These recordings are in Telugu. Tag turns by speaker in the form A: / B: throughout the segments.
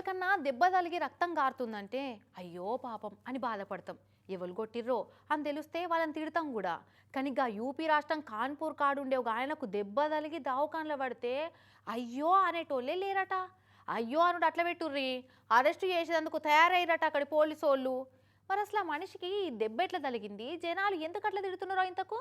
A: ఎవరికన్నా దెబ్బ తలిగి రక్తం గారుతుందంటే అయ్యో పాపం అని బాధపడతాం. ఎవరు కొట్టిర్రో అని తెలిస్తే వాళ్ళని తిడతాం కూడా. కానీ గా యూపీ రాష్ట్రం కాన్పూర్ కాడుండే ఒక ఆయనకు దెబ్బ తలిగి దావకాన్లో పడితే అయ్యో అనేటోళ్ళే లేరట. అయ్యో అనుడు అట్లా పెట్టుర్రి. అరెస్టు చేసేందుకు తయారయ్యారట అక్కడి పోలీసు వాళ్ళు మరి అసలు ఆ మనిషికి దెబ్బ ఎట్లా తలిగింది జనాలు ఎందుకు అట్లా తిడుతున్నారో ఇంతకు?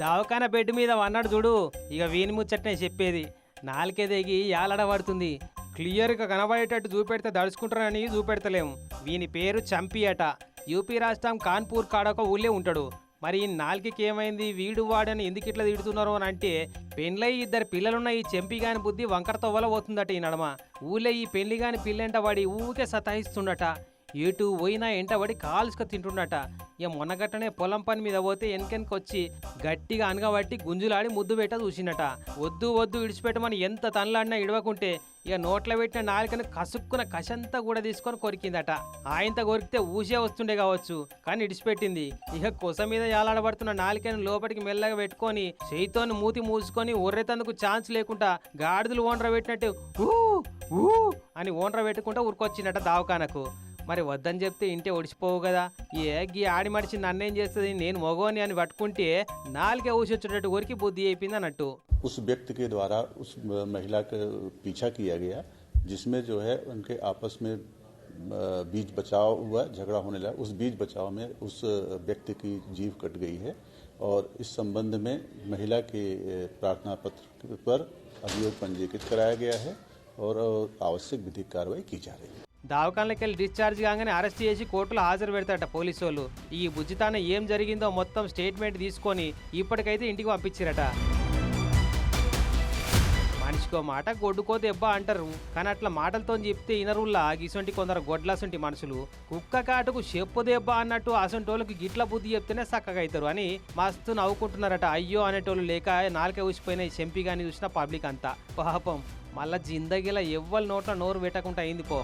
B: దవాఖాన బెడ్ మీద వన్నాడు చూడు. ఇక వీని ముచ్చటనే చెప్పేది. నాలుకే దిగి యాలడబడుతుంది. క్లియర్గా కనబడేటట్టు చూపెడితే దడుచుకుంటారని చూపెడతలేము వీని పేరు చంపి అట. యూపీ రాష్ట్రం కాన్పూర్ కాడ ఒక ఊళ్ళే ఉంటాడు. మరి ఈ నాలుగుకి ఏమైంది? వీడు వాడని ఎందుకు ఇట్లా తిడుతున్నారు అని అంటే పెండ్లై ఇద్దరు పిల్లలున్న ఈ చెంపి గాని బుద్ధి వంకరతో వల్ల పోతుందట ఈ నడమ. ఊళ్ళో ఈ పెళ్ళి గాని పిల్లంట వాడి ఊకే సతాయిస్తుండట. ఎటు పోయినా ఎంటబడి కాల్చుక తింటుండట. ఇక మొన్నగట్టనే పొలం పని మీద పోతే వెనకెనక వచ్చి గట్టిగా అనగబట్టి గుంజులాడి ముద్దు పెట్ట చూసినట వద్దు వద్దు ఇడిచిపెట్టమని ఎంత తనలాడినా ఇడవకుంటే ఇక నోట్లో పెట్టిన నాలుకను కసుక్కున కషంతా కూడా తీసుకొని కొరికిందట. ఆయంత కొరికితే ఊసే వస్తుండే కావచ్చు కానీ ఇడిచిపెట్టింది ఇక కొస మీద యాలాడబడుతున్న నాలుకను లోపలికి మెల్లగా పెట్టుకొని చేయితోని మూతి మూసుకొని ఒర్రెతందుకు ఛాన్స్ లేకుండా గాడిదలు ఓనర పెట్టినట్టు ఊ ఊ అని ఓనర పెట్టుకుంటూ ఉరికొచ్చిందట దావకానకు. మరి వద్దని చెప్తే ఇంటే ఒడిచిపోవు కదా ఏ గీ ఆడి మడిచి నన్నేం చేస్తుంది నేను మగోని అని పట్టుకుంటే నాలుగే ఊసొచ్చేటట్టు కొరికి బుద్ధి అయిపోయింది అన్నట్టు
C: उस व्यक्ति के द्वारा उस महिला का पीछा किया गया जिसमें जो है उनके आपस में अ, बीच बचाव हुआ झगड़ा होने लगा उस बीच बचाव में उस व्यक्ति की जीव कट गई है और इस संबंध में महिला के अ, प्रार्थना पत्र पर अभियोग पंजीकृत कराया गया है और अ, आवश्यक विधिक कार्रवाई की जा रही है
B: దావకాన్లకెళ్ళి డిశ్చార్జ్ కాగానే అరెస్ట్ చేసి కోర్టులో హాజరు పెడతారట పోలీసు వాళ్ళు ఈ బుజ్జితాన ఏం జరిగిందో మొత్తం స్టేట్మెంట్ తీసుకొని ఇప్పటికైతే ఇంటికి పంపించారట. మనిషికో మాట గొడ్డుకో దెబ్బ అంటారు. కానీ అట్లా మాటలతో చెప్తే ఇనరుల్లా గిసొంటి కొందరు గొడ్లసొంటి మనుషులు. కుక్క కాటుకు చెప్పు దెబ్బ అన్నట్టు అసొంటోళ్ళకి గిట్ల బుద్ధి చెప్తేనే చక్కగా అవుతారు అని మస్తు నవ్వుకుంటున్నారట. అయ్యో అనేటోళ్ళు లేక నాలుక ఊసిపోయిన చెంపి కానీ చూసిన పబ్లిక్ అంతా. పాపం మళ్ళా జిందగీలా ఎవ్వరి నోట్ల నోరు పెట్టకుండా అయింది పో.